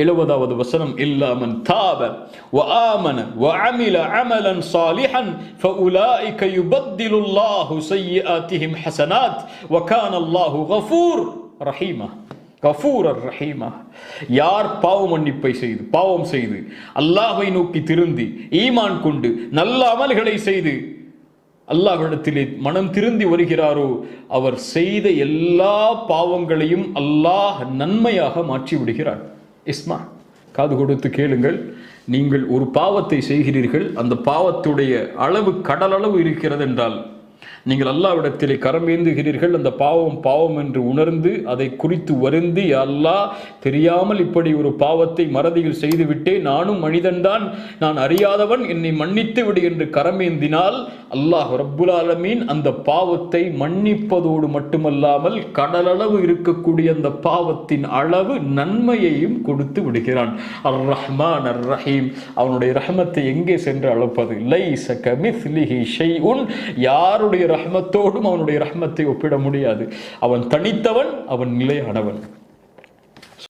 எழுபதாவது வசனம் இல்லாமன் தாப وآمن وعمل عملا صالحا فأولئك يبدل الله سيئاتهم حسنات وكان الله غفور رحيما கஃபூரர் ரஹீமா யார் பாவ மன்னிப்பை செய்து பாவம் செய்து அல்லாஹ்வை நோக்கி திருந்தி ஈமான் கொண்டு நல்ல அமல்களை செய்து அல்லாஹ்விடத்திலே மனம் திருந்தி வருகிறாரோ அவர் செய்த எல்லா பாவங்களையும் அல்லாஹ் நன்மையாக மாற்றி விடுகிறார் இஸ்மா காது கொடுத்து கேளுங்கள். நீங்கள் ஒரு பாவத்தை செய்கிறீர்கள். அந்த பாவத்துடைய அளவு கடலளவு இருக்கிறது என்றால் நீங்கள் அல்லாவிடத்திலே கரமேந்துகிறீர்கள் அந்த பாவம் பாவம் என்று உணர்ந்து அதை குறித்து வருந்தி அல்லாஹ் தெரியாமல் இப்படி ஒரு பாவத்தை மறதியில் செய்துவிட்டே நானும் மனிதன்தான். நான் அறியாதவன். என்னை மன்னித்து விடு என்று கரமேந்தினால் அல்லாஹ் ரப்புலாலமீன் அந்த பாவத்தை மன்னிப்பதோடு மட்டுமல்லாமல் கடலளவு இருக்கக்கூடிய அந்த பாவத்தின் அளவு நன்மையையும் கொடுத்து விடுகிறான். அர் ரஹ்மான் அர் ரஹீம் அவனுடைய ரஹமத்தை எங்கே சென்று அளப்பது? லைஸ ஷை உன் யாருடைய ரஹமத்தோடும் அவனுடைய ரஹமத்தை ஒப்பிட முடியாது. அவன் தனித்தவன் அவன் நிலையானவன்.